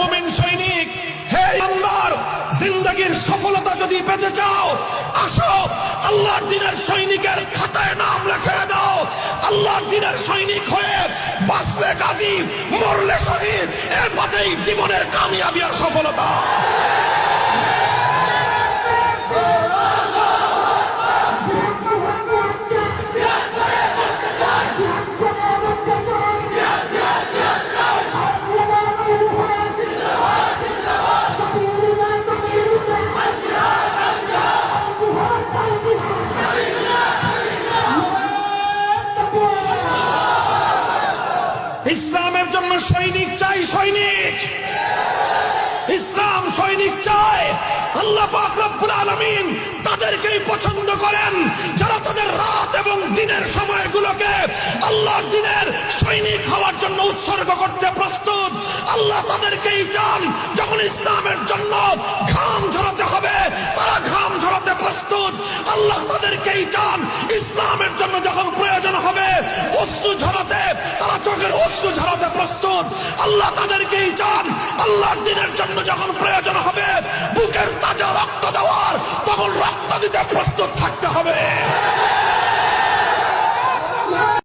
মুমিন সৈনিক, হে ইমানদার, জিন্দগির সফলতা যদি পেতে চাও, আসো, আল্লাহর দিনের সৈনিকের খাতায় নাম লেখে দাও। আল্লাহর দিনের সৈনিক হয়ে বাঁচলে গাজী মরলে শহীদ, এর মতেই জীবনের কামিয়াবি আর সফলতা। ইসলামের জন্য সৈনিক চাই, সৈনিক। ইসলাম সৈনিক চায়। আল্লাহ পাক রব্বুল তাদেরকেই পছন্দ করেন। যারা তাদের রাত এবং দিনের সময়গুলোকে আল্লাহর দিনের সৈনিক হওয়ার জন্য উৎসর্গ করতে প্রস্তুত। আল্লাহ তাদেরকেই চান, যখন ইসলামের জন্য ঘাম ঝরাতে হবে, তারা ঘাম ঝরাতে প্রস্তুত। আল্লাহ তাদেরকেই চান, ইসলামের জন্য যখন প্রয়োজন হবে, অশ্রু ঝরাতে, তারা চোখের অশ্রু ঝরাতে প্রস্তুত। আল্লাহ তাদেরকেই চান। আল্লাহর দিনের জন্য যখন প্রয়োজন হবে, বুকের তাজা রক্ত দেওয়ার, তখন রক্ত দিতে প্রস্তুত থাকতে হবে।